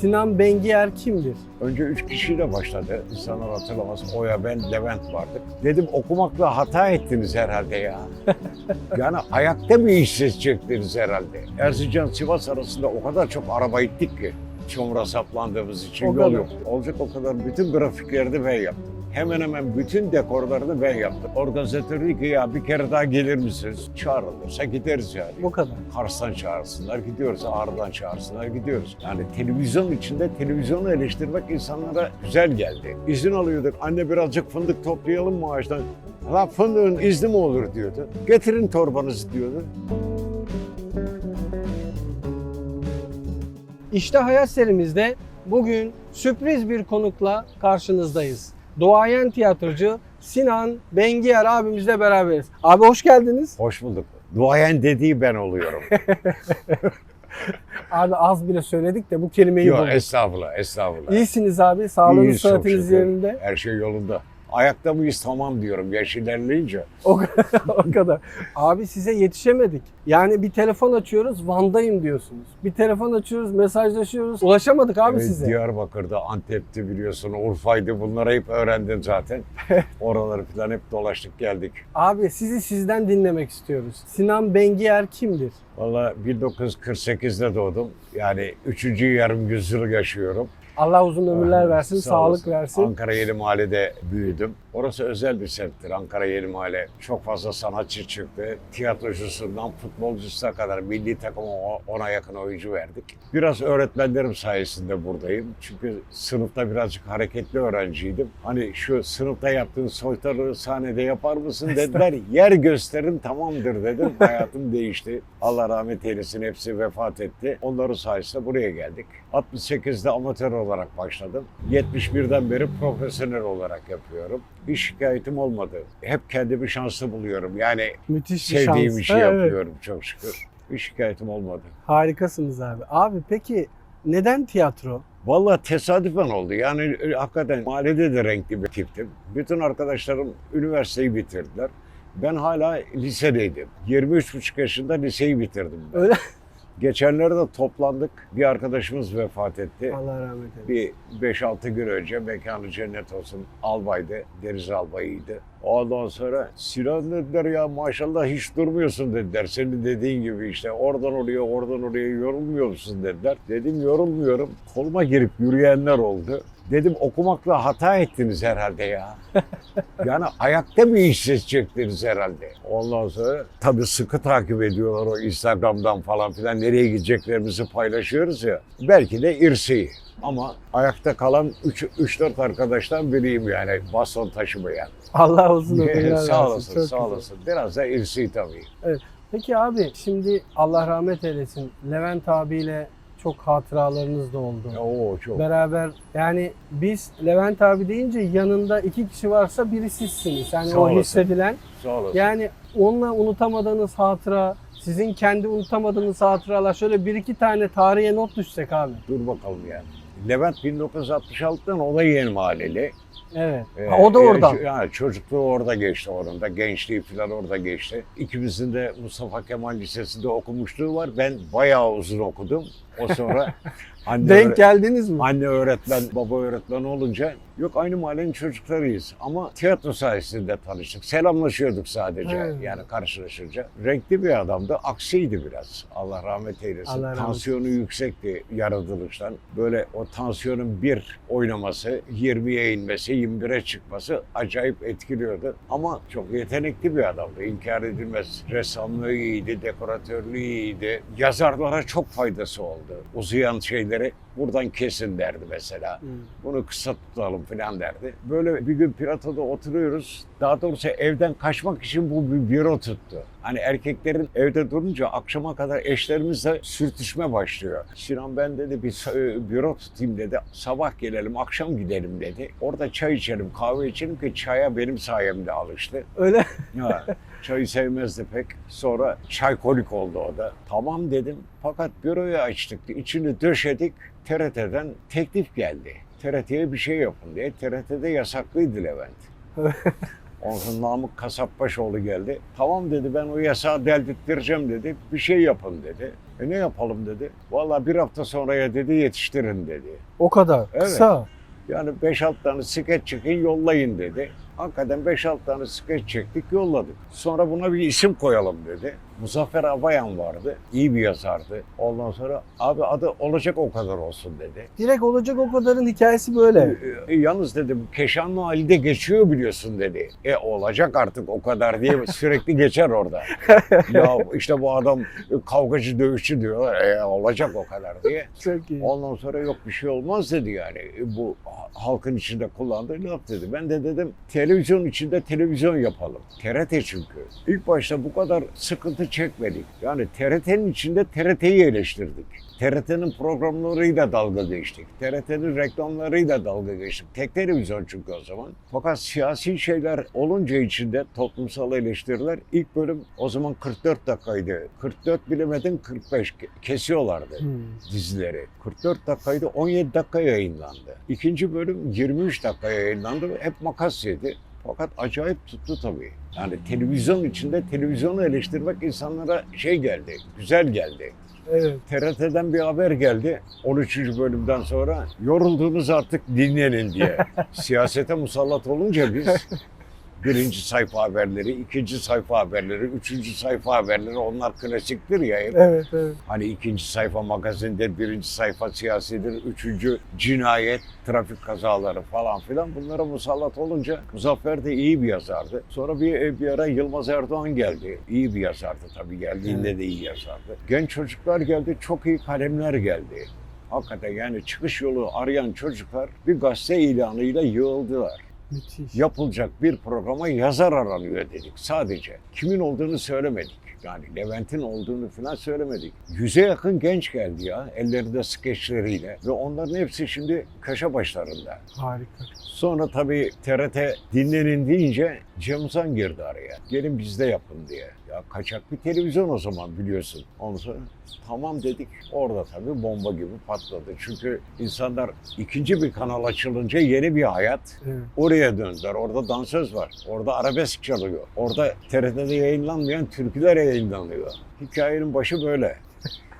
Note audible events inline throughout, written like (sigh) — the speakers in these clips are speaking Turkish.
Sinan Bengier kimdir? Önce üç kişiyle başladı. İnsanlar hatırlamaz. Oya ben Levent vardık. Dedim okumakla hata ettiniz herhalde ya. (laughs) yani ayakta bir iş seçecektiniz herhalde. Erzincan Sivas arasında o kadar çok araba ittik ki. Çamura saplandığımız için O yol kadar. yok. Olacak o kadar bütün grafikleri de ben yaptım. Hemen hemen bütün dekorlarını ben yaptım. Organizatör dedi ki ya bir kere daha gelir misiniz? Çağrılırsa gideriz yani. Bu kadar. Kars'tan çağırsınlar gidiyoruz, Ağrı'dan çağırsınlar gidiyoruz. Yani televizyon içinde televizyonu eleştirmek insanlara güzel geldi. İzin alıyorduk, anne birazcık fındık toplayalım mı ağaçtan? La fındığın izni mi olur diyordu. Getirin torbanızı diyordu. İşte Hayat serimizde bugün sürpriz bir konukla karşınızdayız. Doğayan tiyatrocu Sinan Bengiyer abimizle beraberiz. Abi hoş geldiniz. Hoş bulduk. Duayen dediği ben oluyorum. (laughs) Abi az bile söyledik de bu kelimeyi Yok bulduk. estağfurullah, estağfurullah. İyisiniz abi. Sağlığınız, İyiyiz, çok sıhhatiniz yerinde. Her şey yolunda. Ayakta mıyız tamam diyorum yaş ilerleyince. O, (laughs) o kadar. Abi size yetişemedik. Yani bir telefon açıyoruz, Van'dayım diyorsunuz. Bir telefon açıyoruz, mesajlaşıyoruz. Ulaşamadık abi Evet, size. Diyarbakır'da, Antep'ti biliyorsun, Urfa'ydı bunları hep öğrendin zaten. (laughs) Oraları falan hep dolaştık geldik. Abi sizi sizden dinlemek istiyoruz. Sinan Bengiyer kimdir? Valla 1948'de doğdum. Yani üçüncü yarım yüzyıl yaşıyorum. Allah uzun ömürler versin, Sağ sağlık olasın. versin. Ankara Yeni Mahalle'de büyüdüm. Orası özel bir semttir Ankara Yeni Mahalle. Çok fazla sanatçı çıktı. Tiyatrocusundan futbolcusuna kadar milli takıma ona yakın oyuncu verdik. Biraz öğretmenlerim sayesinde buradayım. Çünkü sınıfta birazcık hareketli öğrenciydim. Hani şu sınıfta yaptığın soytarı sahnede yapar mısın dediler. Yer gösterin tamamdır dedim. (laughs) Hayatım değişti. Allah rahmet eylesin hepsi vefat etti. Onların sayesinde buraya geldik. 68'de amatör olarak başladım. 71'den beri profesyonel olarak yapıyorum. Bir şikayetim olmadı. Hep kendimi şanslı buluyorum. Yani Müthiş bir sevdiğim şans. işi Ha, evet. yapıyorum çok şükür. Bir şikayetim olmadı. Harikasınız abi. Abi peki neden tiyatro? Vallahi tesadüfen oldu. Yani e, hakikaten mahallede de renkli bir tiptim. Bütün arkadaşlarım üniversiteyi bitirdiler. Ben hala lisedeydim. 23,5 yaşında liseyi bitirdim. ben. Öyle. Geçenlerde toplandık. Bir arkadaşımız vefat etti. Allah rahmet eylesin. Bir 5-6 gün önce mekanı cennet olsun albaydı, deniz albayıydı. Ondan sonra Sinan dediler ya maşallah hiç durmuyorsun dediler. Senin dediğin gibi işte oradan oraya oradan oraya yorulmuyor musun dediler. Dedim yorulmuyorum. Koluma girip yürüyenler oldu. Dedim okumakla hata ettiniz herhalde ya. yani ayakta bir iş seçecektiniz herhalde. Ondan sonra tabii sıkı takip ediyorlar o Instagram'dan falan filan. Nereye gideceklerimizi paylaşıyoruz ya. Belki de irsi. Ama ayakta kalan 3-4 arkadaştan biriyim yani baston taşımayan. Allah uzun ömürler versin. sağ olasın, Çok sağ güzel. olasın. Biraz da irsi tabii. Peki abi şimdi Allah rahmet eylesin. Levent abiyle çok hatıralarınız da oldu. Oo çok. Beraber yani biz Levent abi deyince yanında iki kişi varsa biri sizsiniz. Yani Sağ o olasın. hissedilen. Sağ olasın. Yani onunla unutamadığınız hatıra, sizin kendi unutamadığınız hatıralar şöyle bir iki tane tarihe not düşsek abi. Dur bakalım yani. Levent 1966'dan o da yeni mahalleli. Evet. Ee, Ha, o da oradan. e, Yani çocukluğu orada geçti onun da. Gençliği falan orada geçti. İkimizin de Mustafa Kemal Lisesi'nde okumuşluğu var. Ben bayağı uzun okudum. O sonra (laughs) anne, Denk geldiniz mi? anne öğretmen, baba öğretmen olunca yok aynı mahallenin çocuklarıyız. Ama tiyatro sayesinde tanıştık. Selamlaşıyorduk sadece Evet. yani karşılaşınca. Renkli bir adamdı. Aksiydi biraz. Allah rahmet eylesin. Allah rahmet Tansiyonu yüksekti yaratılıştan. Böyle o tansiyonun bir oynaması, 20'ye inmesi, 21'e çıkması acayip etkiliyordu. Ama çok yetenekli bir adamdı. İnkar edilmez. Ressamlığı iyiydi, dekoratörlüğü iyiydi. Yazarlara çok faydası oldu. Uzayan şeyleri buradan kesin derdi mesela. Hmm. Bunu kısa tutalım falan derdi. Böyle bir gün platoda oturuyoruz. Daha doğrusu evden kaçmak için bu bir büro tuttu. Hani erkeklerin evde durunca akşama kadar eşlerimizle sürtüşme başlıyor. Sinan ben dedi bir e, büro tutayım dedi. Sabah gelelim, akşam gidelim dedi. Orada çay içelim, kahve içelim ki çaya benim sayemde alıştı. Öyle. Ha, çayı sevmezdi pek. Sonra çaykolik oldu o da. Tamam dedim. Fakat büroyu açtık. içini döşedik. TRT'den teklif geldi. TRT'ye bir şey yapın diye. TRT'de yasaklıydı Levent. (laughs) Ondan Namık Kasapbaşoğlu geldi. Tamam dedi ben o yasağı deldirttireceğim dedi. Bir şey yapın dedi. E ne yapalım dedi. Vallahi bir hafta sonraya dedi yetiştirin dedi. O kadar. Evet. Kısa. Yani 5-6 tane skeç çekin yollayın dedi. Hakikaten 5-6 tane skeç çektik yolladık. Sonra buna bir isim koyalım dedi. Muzaffer Abayan vardı. iyi bir yazardı. Ondan sonra abi adı olacak o kadar olsun dedi. Direkt olacak o kadarın hikayesi böyle. E, yalnız dedi bu Keşanlı Ali'de geçiyor biliyorsun dedi. E olacak artık o kadar diye (laughs) sürekli geçer orada. (laughs) ya işte bu adam kavgacı dövüşçü diyorlar. E olacak o kadar diye. Çok iyi. Ondan sonra yok bir şey olmaz dedi yani. E, Bu halkın içinde kullandığı laf dedi. Ben de dedim televizyon içinde televizyon yapalım. TRT çünkü. İlk başta bu kadar sıkıntı çekmedik. Yani TRT'nin içinde TRT'yi eleştirdik. TRT'nin programlarıyla dalga geçtik. TRT'nin reklamlarıyla dalga geçtik. Tek televizyon çünkü o zaman. Fakat siyasi şeyler olunca içinde toplumsal eleştiriler ilk bölüm o zaman 44 dakikaydı. 44 bilemedin 45 ke- kesiyorlardı Hmm. dizileri. 44 dakikaydı 17 dakika yayınlandı. İkinci bölüm 23 dakika yayınlandı. Hep makas yedi. Fakat acayip tuttu tabii. Yani televizyon içinde televizyonu eleştirmek insanlara şey geldi, güzel geldi. Evet. TRT'den bir haber geldi 13. bölümden sonra. Yoruldunuz artık dinlenin diye. (laughs) Siyasete musallat olunca biz birinci sayfa haberleri, ikinci sayfa haberleri, üçüncü sayfa haberleri onlar klasiktir ya. hep. Evet, evet. Hani ikinci sayfa magazinde, birinci sayfa siyasidir, üçüncü cinayet, trafik kazaları falan filan bunlara musallat olunca Muzaffer de iyi bir yazardı. Sonra bir, bir ara Yılmaz Erdoğan geldi. İyi bir yazardı tabii geldiğinde de iyi yazardı. Genç çocuklar geldi, çok iyi kalemler geldi. Hakikaten yani çıkış yolu arayan çocuklar bir gazete ilanıyla yığıldılar Müthiş. yapılacak bir programa yazar aranıyor dedik sadece. Kimin olduğunu söylemedik. Yani Levent'in olduğunu falan söylemedik. Yüze yakın genç geldi ya ellerinde skeçleriyle ve onların hepsi şimdi köşe başlarında. Harika. Sonra tabii TRT dinlenin deyince Cem Uzan girdi araya. Gelin bizde yapın diye. Ya kaçak bir televizyon o zaman biliyorsun. Ondan sonra tamam dedik. Orada tabii bomba gibi patladı. Çünkü insanlar ikinci bir kanal açılınca yeni bir hayat. Evet. Oraya döndüler. Orada dansöz var. Orada arabesk çalıyor. Orada TRT'de yayınlanmayan türküler yayınlanıyor. Hikayenin başı böyle.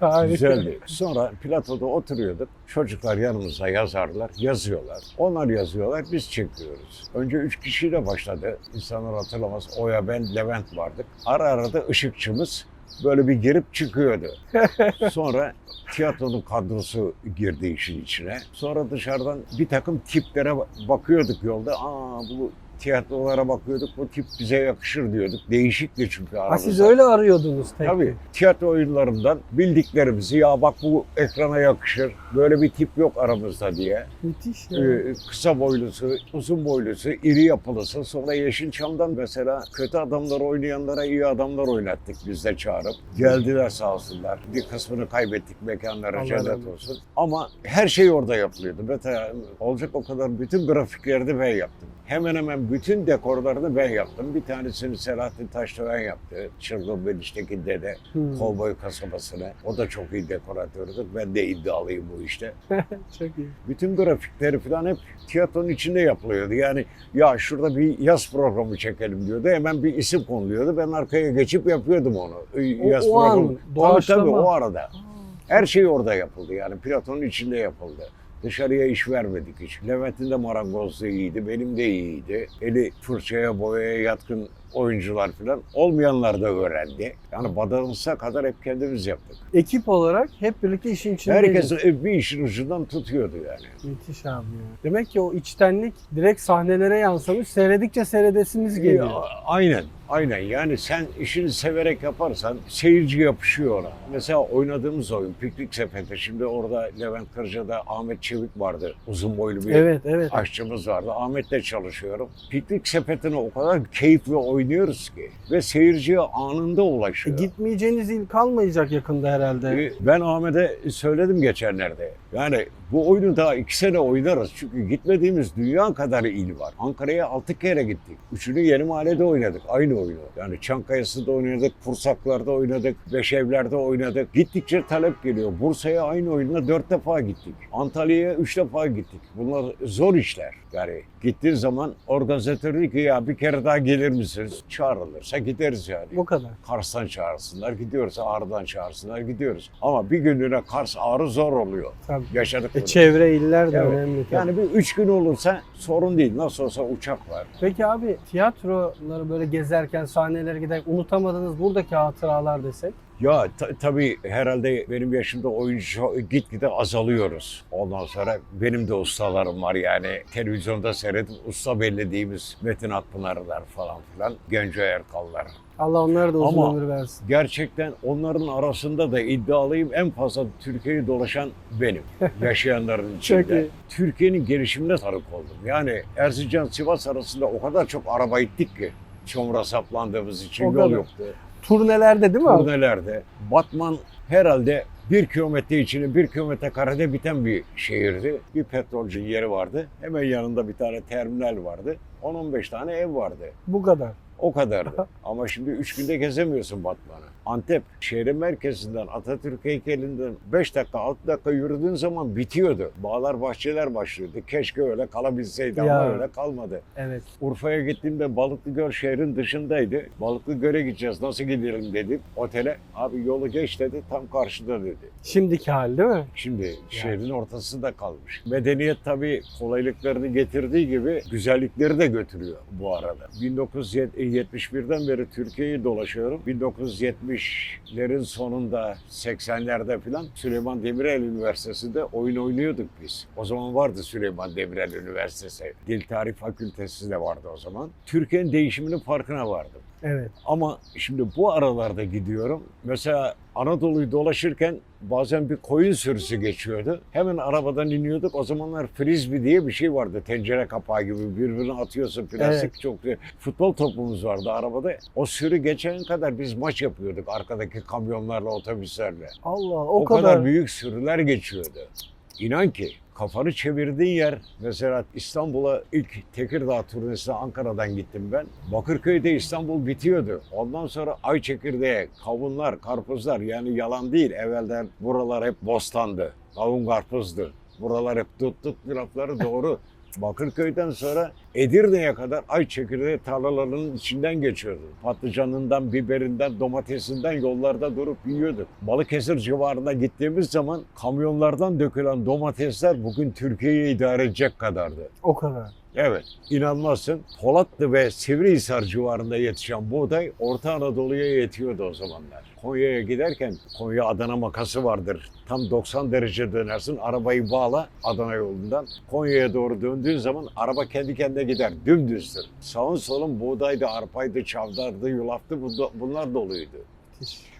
Harika. Güzeldi. Sonra platoda oturuyorduk. Çocuklar yanımıza yazarlar, yazıyorlar. Onlar yazıyorlar, biz çekiyoruz. Önce üç kişiyle başladı. İnsanlar hatırlamaz. Oya ben, Levent vardık. Ara ara da ışıkçımız böyle bir girip çıkıyordu. (laughs) Sonra tiyatronun kadrosu girdi işin içine. Sonra dışarıdan bir takım tiplere bakıyorduk yolda. Aa bu tiyatrolara bakıyorduk. Bu tip bize yakışır diyorduk. Değişikti çünkü Ha, aramızda. siz öyle arıyordunuz tek. Tabii tiyatro oyunlarından bildiklerimizi ya bak bu ekrana yakışır. Böyle bir tip yok aramızda diye. Müthiş ya. Ee, kısa boylusu, uzun boylusu, iri yapılısı. Sonra Yeşilçam'dan mesela kötü adamlar oynayanlara iyi adamlar oynattık biz de çağırıp. Geldiler sağ olsunlar. Bir kısmını kaybettik mekanlara Allah cennet olsun. Ama her şey orada yapılıyordu. Mesela olacak o kadar bütün grafikleri de ben yaptım. Hemen hemen bütün dekorlarını ben yaptım. Bir tanesini Selahattin Taşdöven yaptı. Çırlıbeli'deki dede. Hmm. Kovboy kasabasına. O da çok iyi dekoratördür. Ben de iddialıyım bu işte. (laughs) Çok iyi. Bütün grafikleri falan hep tiyatronun içinde yapılıyordu. Yani ya şurada bir yaz programı çekelim diyordu. Hemen bir isim konuluyordu. Ben arkaya geçip yapıyordum onu. O- yaz o an, programı. Tabii tabii doğaçlama. o arada. Her şey orada yapıldı yani. Platonun içinde yapıldı. Dışarıya iş vermedik hiç. Levent'in de marangozluğu iyiydi, benim de iyiydi. Eli fırçaya, boyaya yatkın oyuncular falan olmayanlar da öğrendi. Yani badağımıza kadar hep kendimiz yaptık. Ekip olarak hep birlikte işin içindeydiniz. Herkes bir işin ucundan tutuyordu yani. Müthiş abi ya. Demek ki o içtenlik direkt sahnelere yansımış. Seyredikçe seyredesiniz geliyor. Ya, Aynen, aynen. Yani sen işini severek yaparsan seyirci yapışıyor ona. Mesela oynadığımız oyun Piknik Sepeti. Şimdi orada Levent Kırca'da Ahmet Çevik vardı. Uzun boylu bir Evet evet. aşçımız vardı. Ahmet'le çalışıyorum. Piknik Sepeti'ne o kadar keyifle oynuyoruz ki. Ve seyirciye anında E, ulaşıyor. gitmeyeceğiniz il kalmayacak yakında herhalde. Ee, Ben Ahmet'e söyledim geçenlerde. Yani Bu oyunu daha iki sene oynarız. Çünkü gitmediğimiz dünya kadar il var. Ankara'ya altı kere gittik. Üçünü yeni mahallede oynadık. Aynı oyunu. Yani Çankaya'sı'da oynadık, Pursaklar'da oynadık, Beşevler'de oynadık. Gittikçe talep geliyor. Bursa'ya aynı oyunla dört defa gittik. Antalya'ya üç defa gittik. Bunlar zor işler. Yani gittiğin zaman organizatör diyor ki ya bir kere daha gelir misiniz? Çağrılırsa gideriz yani. Bu kadar. Kars'tan çağırsınlar gidiyoruz. Ağrı'dan çağırsınlar gidiyoruz. Ama bir günlüğüne Kars Ağrı zor oluyor. Tabii. Yaşadık E, çevre iller de Evet. önemli. tabii. Yani bir üç gün olursa sorun değil. Nasıl olsa uçak var. Peki abi tiyatroları böyle gezerken sahnelere giderken unutamadığınız buradaki hatıralar desek? Ya ta- tabii herhalde benim yaşımda oyuncu gitgide azalıyoruz. Ondan sonra benim de ustalarım var yani televizyonda seyredip usta bellediğimiz Metin Akpınar'lar falan filan, Genco Erkal'lar. Allah onlara da uzun Ama- ömür versin. Gerçekten onların arasında da iddialıyım en fazla Türkiye'yi dolaşan benim. (laughs) Yaşayanların Çok içinde. iyi. Türkiye'nin gelişimine tanık oldum. Yani Erzincan Sivas arasında o kadar çok araba ittik ki çamura saplandığımız için O yol kadar. yoktu. Turnelerde değil mi abi? Turnelerde. Batman herhalde bir kilometre içine bir kilometre karede biten bir şehirdi. Bir petrolcü yeri vardı. Hemen yanında bir tane terminal vardı. 10-15 tane ev vardı. Bu kadar. O kadardı. (laughs) Ama şimdi üç günde gezemiyorsun Batman'ı. Antep şehrin merkezinden Atatürk heykelinden 5 dakika 6 dakika yürüdüğün zaman bitiyordu. Bağlar bahçeler başlıyordu. Keşke öyle kalabilseydi Ya. ama öyle kalmadı. Evet. Urfa'ya gittiğimde Balıklıgöl şehrin dışındaydı. Balıklıgöl'e gideceğiz nasıl gidelim dedim otele. Abi yolu geç dedi tam karşıda dedi. Şimdiki hal değil mi? Şimdi şehrin ortasında kalmış. Medeniyet tabii kolaylıklarını getirdiği gibi güzellikleri de götürüyor bu arada. 1971'den beri Türkiye'yi dolaşıyorum. 1970'lerin sonunda 80'lerde falan Süleyman Demirel Üniversitesi'nde oyun oynuyorduk biz. O zaman vardı Süleyman Demirel Üniversitesi. Dil Tarih Fakültesi de vardı o zaman. Türkiye'nin değişiminin farkına vardım. Evet. Ama şimdi bu aralarda gidiyorum. Mesela Anadolu'yu dolaşırken bazen bir koyun sürüsü geçiyordu. Hemen arabadan iniyorduk. O zamanlar frisbee diye bir şey vardı. Tencere kapağı gibi birbirine atıyorsun plastik çok Futbol topumuz vardı arabada. O sürü geçen kadar biz maç yapıyorduk arkadaki kamyonlarla, otobüslerle. Allah o, O, kadar. kadar. büyük sürüler geçiyordu. İnan ki kafanı çevirdiğin yer mesela İstanbul'a ilk Tekirdağ turnesine Ankara'dan gittim ben. Bakırköy'de İstanbul bitiyordu. Ondan sonra ay çekirdeği, kavunlar, karpuzlar yani yalan değil. Evvelden buralar hep bostandı. Kavun karpuzdu. Buralar hep tut tut lafları doğru. Bakırköy'den sonra Edirne'ye kadar ay çekirdeği tarlalarının içinden geçiyordu. Patlıcanından, biberinden, domatesinden yollarda durup yiyorduk. Balıkesir civarına gittiğimiz zaman kamyonlardan dökülen domatesler bugün Türkiye'yi idare edecek kadardı. O kadar. Evet, inanmazsın. Polatlı ve Sivrihisar civarında yetişen buğday Orta Anadolu'ya yetiyordu o zamanlar. Konya'ya giderken Konya Adana makası vardır. Tam 90 derece dönersin, arabayı bağla Adana yolundan. Konya'ya doğru döndüğün zaman araba kendi kendine gider, dümdüzdür. Sağın solun buğdaydı, arpaydı, çavdardı, yulaftı bu- bunlar doluydu.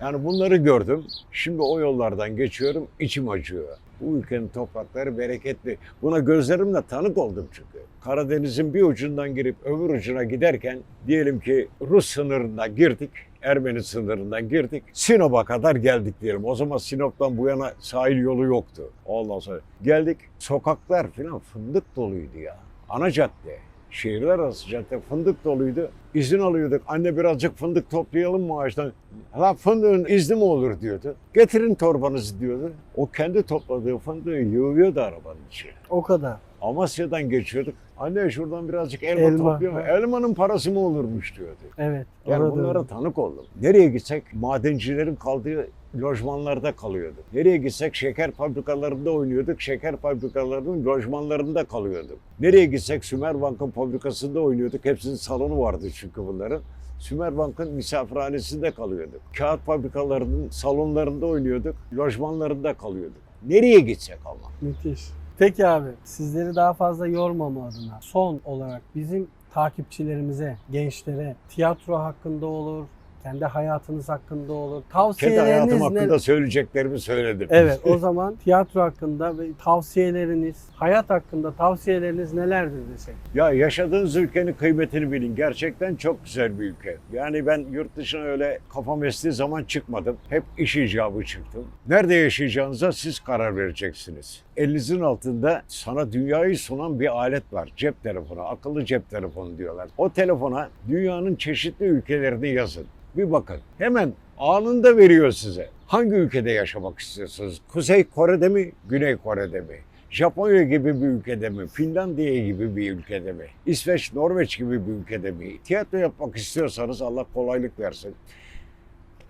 Yani bunları gördüm. Şimdi o yollardan geçiyorum, içim acıyor. Bu ülkenin toprakları bereketli. Buna gözlerimle tanık oldum çünkü. Karadeniz'in bir ucundan girip öbür ucuna giderken diyelim ki Rus sınırına girdik. Ermeni sınırından girdik. Sinop'a kadar geldik diyelim. O zaman Sinop'tan bu yana sahil yolu yoktu. Ondan sonra geldik. Sokaklar falan fındık doluydu ya. Ana cadde. Şehirler arası cadde fındık doluydu. İzin alıyorduk. Anne birazcık fındık toplayalım mı ağaçtan? La fındığın izni mi olur diyordu. Getirin torbanızı diyordu. O kendi topladığı fındığı yığıyordu arabanın içine. O kadar. Amasya'dan geçiyorduk. Anne şuradan birazcık elma, Elma, topluyor mu? Elmanın parası mı olurmuş diyordu. Evet. Yani bunlara öyle. tanık oldum. Nereye gitsek madencilerin kaldığı lojmanlarda kalıyorduk. Nereye gitsek şeker fabrikalarında oynuyorduk. Şeker fabrikalarının lojmanlarında kalıyorduk. Nereye gitsek Sümerbank'ın fabrikasında oynuyorduk. Hepsinin salonu vardı çünkü bunların. Sümerbank'ın misafirhanesinde kalıyorduk. Kağıt fabrikalarının salonlarında oynuyorduk. Lojmanlarında kalıyorduk. Nereye gitsek ama. Müthiş. Peki abi sizleri daha fazla yormama adına son olarak bizim takipçilerimize, gençlere tiyatro hakkında olur, kendi hayatınız hakkında olur. Kendi Tavsiyeleriniz hayatım ne? hakkında söyleyeceklerimi söyledim. Evet o zaman tiyatro hakkında ve tavsiyeleriniz, hayat hakkında tavsiyeleriniz nelerdir desek? Ya yaşadığınız ülkenin kıymetini bilin. Gerçekten çok güzel bir ülke. Yani ben yurt dışına öyle kafam estiği zaman çıkmadım. Hep iş icabı çıktım. Nerede yaşayacağınıza siz karar vereceksiniz. Elinizin altında sana dünyayı sunan bir alet var. Cep telefonu, akıllı cep telefonu diyorlar. O telefona dünyanın çeşitli ülkelerini yazın. Bir bakın. Hemen anında veriyor size. Hangi ülkede yaşamak istiyorsunuz? Kuzey Kore'de mi, Güney Kore'de mi? Japonya gibi bir ülkede mi? Finlandiya gibi bir ülkede mi? İsveç, Norveç gibi bir ülkede mi? Tiyatro yapmak istiyorsanız Allah kolaylık versin.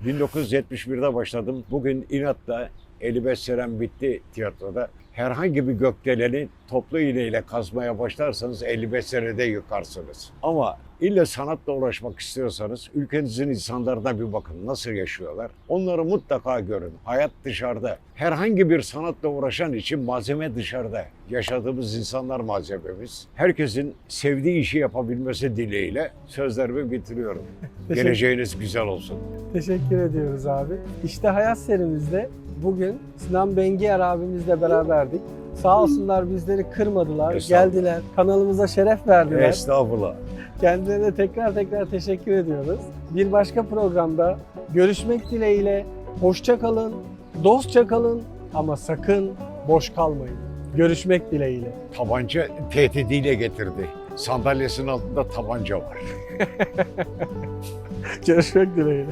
1971'de başladım. Bugün inatla 55 senem bitti tiyatroda. Herhangi bir gökdeleni toplu iğneyle kazmaya başlarsanız 55 senede yıkarsınız. Ama ille sanatla uğraşmak istiyorsanız ülkenizin insanlarına bir bakın nasıl yaşıyorlar. Onları mutlaka görün. Hayat dışarıda. Herhangi bir sanatla uğraşan için malzeme dışarıda. Yaşadığımız insanlar malzememiz. Herkesin sevdiği işi yapabilmesi dileğiyle sözlerimi bitiriyorum. (laughs) Geleceğiniz güzel olsun. Teşekkür ediyoruz abi. İşte hayat serimizde bugün Sinan Bengiyer abimizle beraberdik. Sağ olsunlar bizleri kırmadılar, geldiler, kanalımıza şeref verdiler. Estağfurullah. Kendilerine tekrar tekrar teşekkür ediyoruz. Bir başka programda görüşmek dileğiyle hoşça kalın, dostça kalın ama sakın boş kalmayın. Görüşmek dileğiyle. Tabanca tehdidiyle getirdi. Sandalyesinin altında tabanca var. (laughs) Görüşmek dileğiyle.